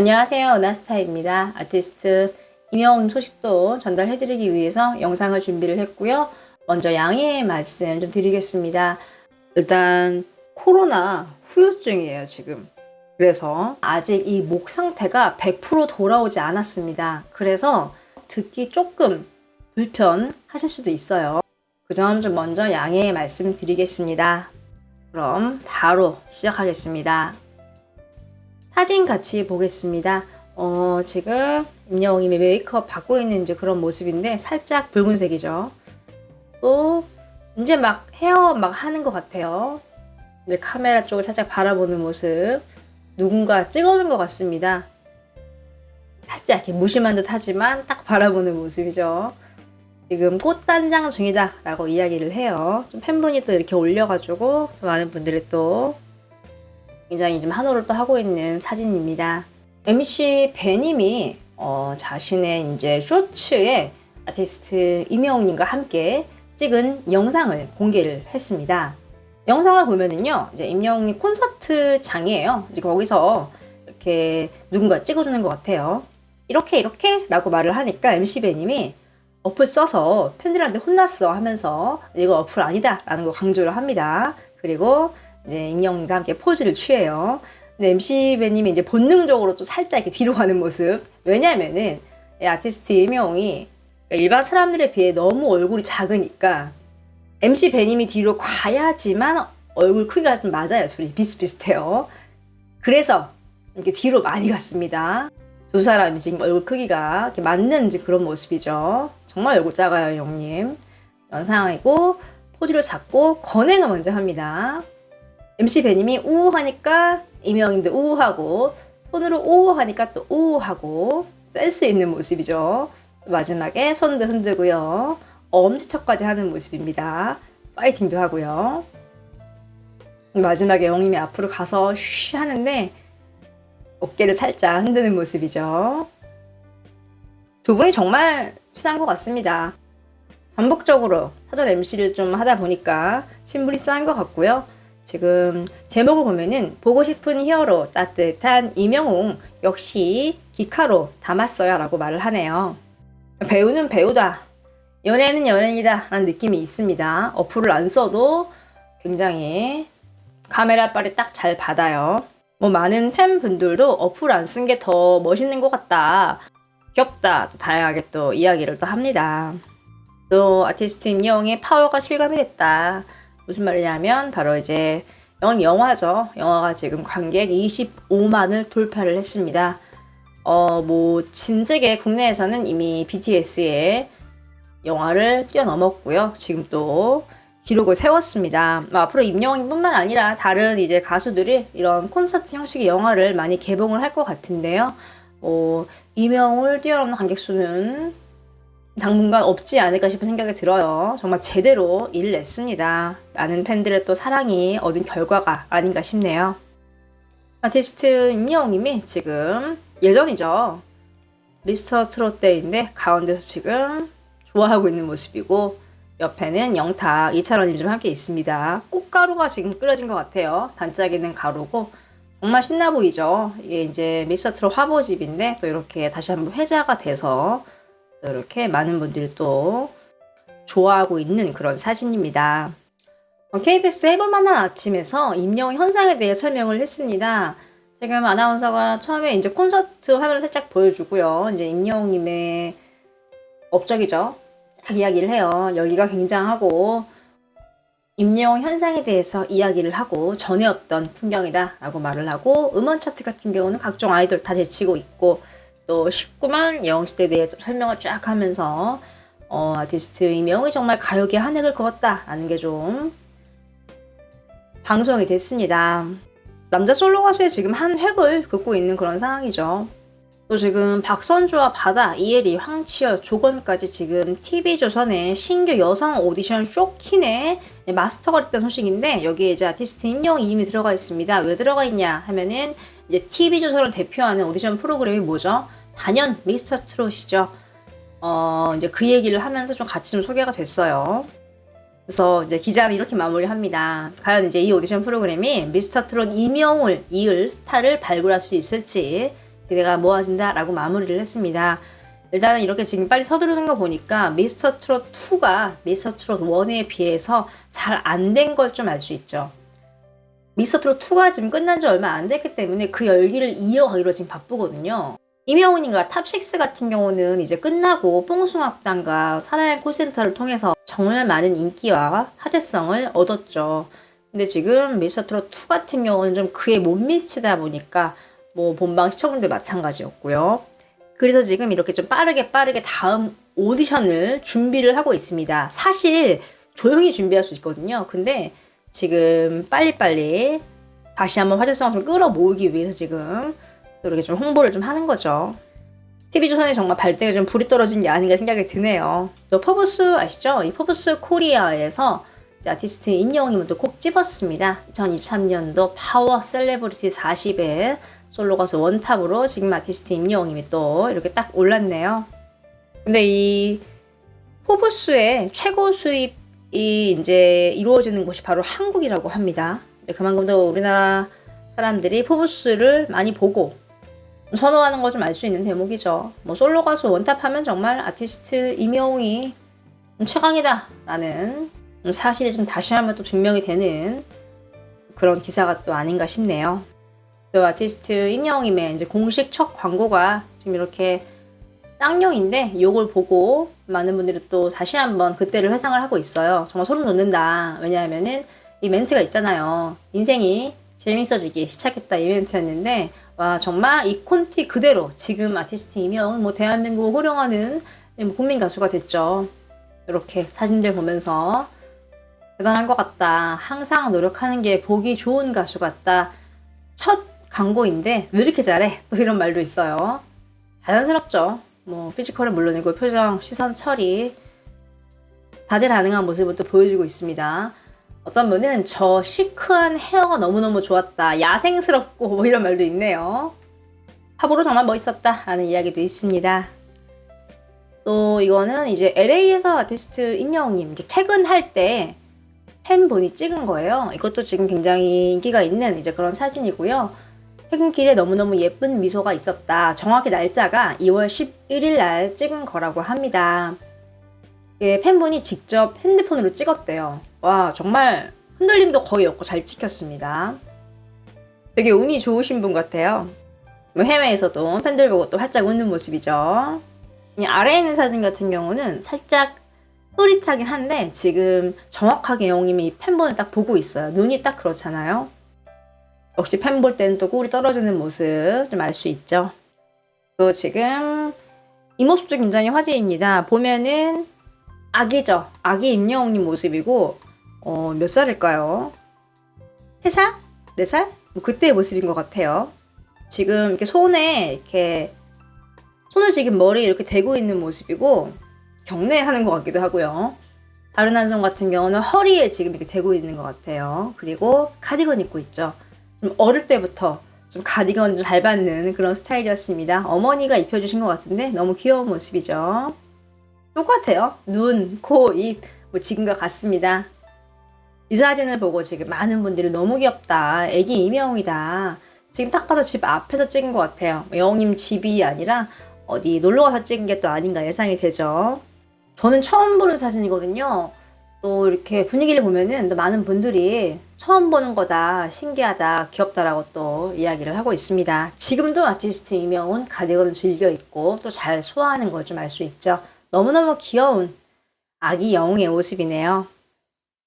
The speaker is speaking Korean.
안녕하세요. 은하스타입니다. 아티스트 임영웅 소식도 전달해드리기 위해서 영상을 준비를 했고요. 먼저 양해의 말씀 좀 드리겠습니다. 일단 코로나 후유증이에요, 지금. 그래서 아직 이 목 상태가 100% 돌아오지 않았습니다. 그래서 듣기 조금 불편하실 수도 있어요. 그 점 좀 먼저 양해의 말씀 드리겠습니다. 그럼 바로 시작하겠습니다. 사진 같이 보겠습니다. 어, 지금 임영웅님이 메이크업 받고 있는 이제 그런 모습인데 살짝 붉은색이죠. 또 이제 막 헤어 막 하는 것 같아요. 이제 카메라 쪽을 살짝 바라보는 모습. 누군가 찍어준 것 같습니다. 살짝 이렇게 무심한 듯 하지만 딱 바라보는 모습이죠. 지금 꽃단장 중이다 라고 이야기를 해요. 좀 팬분이 또 이렇게 올려가지고 또 많은 분들이 또 굉장히 좀 한호를 또 하고 있는 사진입니다. MC 배님이 어, 자신의 이제 쇼츠에 아티스트 임영웅님과 함께 찍은 영상을 공개를 했습니다. 영상을 보면은요, 이제 임영웅님 콘서트장이에요. 이제 거기서 이렇게 누군가 찍어주는 것 같아요. 이렇게 이렇게 라고 말을 하니까 MC 배님이 어플 써서 팬들한테 혼났어 하면서 이거 어플 아니다 라는 거 강조를 합니다. 그리고 이제 임영웅과 함께 포즈를 취해요. 근데 MC 배님이 이제 본능적으로 좀 살짝 이렇게 뒤로 가는 모습. 왜냐면은 이 아티스트 임영웅이 일반 사람들에 비해 너무 얼굴이 작으니까 MC 배님이 뒤로 가야지만 얼굴 크기가 좀 맞아요. 둘이 비슷비슷해요. 그래서 이렇게 뒤로 많이 갔습니다. 두 사람이 지금 얼굴 크기가 맞는 그런 모습이죠. 정말 얼굴 작아요, 영님. 영상이고 포즈를 잡고 건행을 먼저 합니다. MC 배님이 우우 하니까 이명님도 우우 하고 손으로 우우 하니까 또 우우 하고 센스 있는 모습이죠. 마지막에 손도 흔들고요. 엄지척까지 하는 모습입니다. 파이팅도 하고요. 마지막에 영님이 앞으로 가서 쉬 하는데 어깨를 살짝 흔드는 모습이죠. 두 분이 정말 친한 것 같습니다. 반복적으로 사전 MC를 좀 하다 보니까 친분이 쌓인 것 같고요. 지금 제목을 보면은 보고 싶은 히어로 따뜻한 이명웅 역시 기카로 담았어요 라고 말을 하네요. 배우는 배우다. 연예인은 연예인이다 라는 느낌이 있습니다. 어플을 안 써도 굉장히 카메라 빨이 딱 잘 받아요. 뭐 많은 팬분들도 어플 안 쓴 게 더 멋있는 것 같다. 귀엽다. 또 다양하게 또 이야기를 또 합니다. 또 아티스트 임영웅의 파워가 실감이 됐다. 무슨 말이냐면 바로 이제 영화죠. 영화가 지금 관객 25만을 돌파를 했습니다. 어, 뭐 진즉에 국내에서는 이미 BTS의 영화를 뛰어넘었고요. 지금 또 기록을 세웠습니다. 뭐 앞으로 임영웅뿐만 아니라 다른 이제 가수들이 이런 콘서트 형식의 영화를 많이 개봉을 할 것 같은데요. 어, 임영웅을 뛰어넘는 관객 수는 당분간 없지 않을까 싶은 생각이 들어요. 정말 제대로 일을 냈습니다. 많은 팬들의 또 사랑이 얻은 결과가 아닌가 싶네요. 아티스트 임영웅님이 지금 예전이죠. 미스터 트롯 때인데 가운데서 지금 좋아하고 있는 모습이고 옆에는 영탁 이찬원님 좀 함께 있습니다. 꽃가루가 지금 끓여진 것 같아요. 반짝이는 가루고 정말 신나 보이죠. 이게 이제 미스터 트롯 화보집인데 또 이렇게 다시 한번 회자가 돼서 또 이렇게 많은 분들이 또 좋아하고 있는 그런 사진입니다. KBS 해볼만한 아침에서 임영 현상에 대해 설명을 했습니다. 지금 아나운서가 처음에 이제 콘서트 화면을 살짝 보여주고요. 이제 임영웅님의 업적이죠. 딱 이야기를 해요. 열기가 굉장하고 임영웅 현상에 대해서 이야기를 하고 전에 없던 풍경이다 라고 말을 하고 음원 차트 같은 경우는 각종 아이돌 다 제치고 있고 또 19만 영웅시대에 대해 설명을 쫙 하면서 어, 아티스트 임영웅이 정말 가요계 한 획을 그었다 라는 게 좀 방송이 됐습니다. 남자 솔로 가수의 지금 한 획을 긋고 있는 그런 상황이죠. 또 지금 박선주와 바다, 이혜리, 황치열, 조건까지 지금 TV조선의 신규 여성 오디션 쇼킨의 마스터가 됐다는 소식인데 여기에 이제 아티스트 임영 이름이 들어가 있습니다. 왜 들어가 있냐 하면은 이제 TV조선을 대표하는 오디션 프로그램이 뭐죠? 단연 미스터 트롯이죠. 어, 이제 그 얘기를 하면서 좀 같이 좀 소개가 됐어요. 그래서 이제 기자는 이렇게 마무리합니다. 과연 이제 이 오디션 프로그램이 미스터 트롯 임영웅을 이을 스타를 발굴할 수 있을지 기대가 모아진다라고 마무리를 했습니다. 일단은 이렇게 지금 빨리 서두르는 거 보니까 미스터 트롯 2가 미스터 트롯 1에 비해서 잘 안 된 걸 좀 알 수 있죠. 미스터 트롯 2가 지금 끝난 지 얼마 안 됐기 때문에 그 열기를 이어가기로 지금 바쁘거든요. 이명훈인가 탑6 같은 경우는 이제 끝나고 뽕숭악단과 사나이 콜센터를 통해서 정말 많은 인기와 화제성을 얻었죠. 근데 지금 미스터 트롯 2 같은 경우는 좀 그에 못 미치다 보니까 뭐 본방 시청률도 마찬가지였고요. 그래서 지금 이렇게 좀 빠르게 빠르게 다음 오디션을 준비를 하고 있습니다. 사실 조용히 준비할 수 있거든요. 근데 지금 빨리빨리 다시 한번 화제성을 좀 끌어모으기 위해서 지금 또 이렇게 좀 홍보를 좀 하는 거죠. TV조선에 정말 발등에 좀 불이 떨어진 게 아닌가 생각이 드네요. 또 퍼브스 아시죠? 이 퍼브스 코리아에서 아티스트 임영웅님은 또콕 집었습니다. 2023년도 파워 셀레브리티 40에 솔로 가수 원탑으로 지금 아티스트 임영웅님이 또 이렇게 딱 올랐네요. 근데 이 포브스의 최고 수입 이 이제 이루어지는 곳이 바로 한국이라고 합니다. 그만큼 더 우리나라 사람들이 포브스를 많이 보고 선호하는 걸 좀 알 수 있는 대목이죠. 뭐 솔로 가수 원탑 하면 정말 아티스트 임영웅이 최강이다라는 사실이 좀 다시 한번 또 증명이 되는 그런 기사가 또 아닌가 싶네요. 또 아티스트 임영웅님의 이제 공식 첫 광고가 지금 이렇게 쌍용인데 이걸 보고 많은 분들이 또 다시 한번 그때를 회상을 하고 있어요. 정말 소름 돋는다. 왜냐하면은 이 멘트가 있잖아요. 인생이 재밌어지기 시작했다 이 멘트였는데 와 정말 이 콘티 그대로 지금 아티스트 이명 뭐 대한민국 호령하는 뭐 국민 가수가 됐죠. 이렇게 사진들 보면서 대단한 것 같다. 항상 노력하는 게 보기 좋은 가수 같다. 첫 광고인데 왜 이렇게 잘해? 또 이런 말도 있어요. 자연스럽죠. 뭐 피지컬은 물론이고 표정, 시선 처리 다재다능한 모습을 또 보여주고 있습니다. 어떤 분은 저 시크한 헤어가 너무너무 좋았다. 야생스럽고 뭐 이런 말도 있네요. 팝으로 정말 멋있었다. 라는 이야기도 있습니다. 또 이거는 이제 LA에서 아티스트 임영웅님 이제 퇴근할 때 팬분이 찍은 거예요. 이것도 지금 굉장히 인기가 있는 이제 그런 사진이고요. 퇴근길에 너무너무 예쁜 미소가 있었다. 정확히 날짜가 2월 11일 날 찍은 거라고 합니다. 예, 팬분이 직접 핸드폰으로 찍었대요. 와, 정말 흔들림도 거의 없고 잘 찍혔습니다. 되게 운이 좋으신 분 같아요. 뭐 해외에서도 팬들 보고 또 활짝 웃는 모습이죠. 이 아래에 있는 사진 같은 경우는 살짝 흐릿하긴 한데 지금 정확하게 영웅님이 이 팬분을 딱 보고 있어요. 눈이 딱 그렇잖아요. 역시 팬볼 때는 또 꿀이 떨어지는 모습 좀 알 수 있죠. 또 지금 이 모습도 굉장히 화제입니다. 보면은 아기죠. 아기 임영웅님 모습이고 어, 몇 살일까요? 3살? 4살? 뭐 그때의 모습인 것 같아요. 지금 이렇게 손에 이렇게 손을 지금 머리에 이렇게 대고 있는 모습이고 경례하는 것 같기도 하고요. 다른 한성 같은 경우는 허리에 지금 이렇게 대고 있는 것 같아요. 그리고 카디건 입고 있죠. 좀 어릴 때부터 좀 가디건 잘 받는 그런 스타일이었습니다. 어머니가 입혀주신 것 같은데 너무 귀여운 모습이죠. 똑같아요. 눈, 코, 입, 뭐 지금과 같습니다. 이 사진을 보고 지금 많은 분들이 너무 귀엽다. 애기 이명웅이다. 지금 딱 봐도 집 앞에서 찍은 것 같아요. 영웅님 집이 아니라 어디 놀러 가서 찍은 게 또 아닌가 예상이 되죠. 저는 처음 보는 사진이거든요. 또 이렇게 분위기를 보면은 또 많은 분들이 처음 보는 거다, 신기하다, 귀엽다라고 또 이야기를 하고 있습니다. 지금도 아티스트 이명은 가디건을 즐겨 입고 또 잘 소화하는 걸 좀 알 수 있죠. 너무너무 귀여운 아기 영웅의 모습이네요.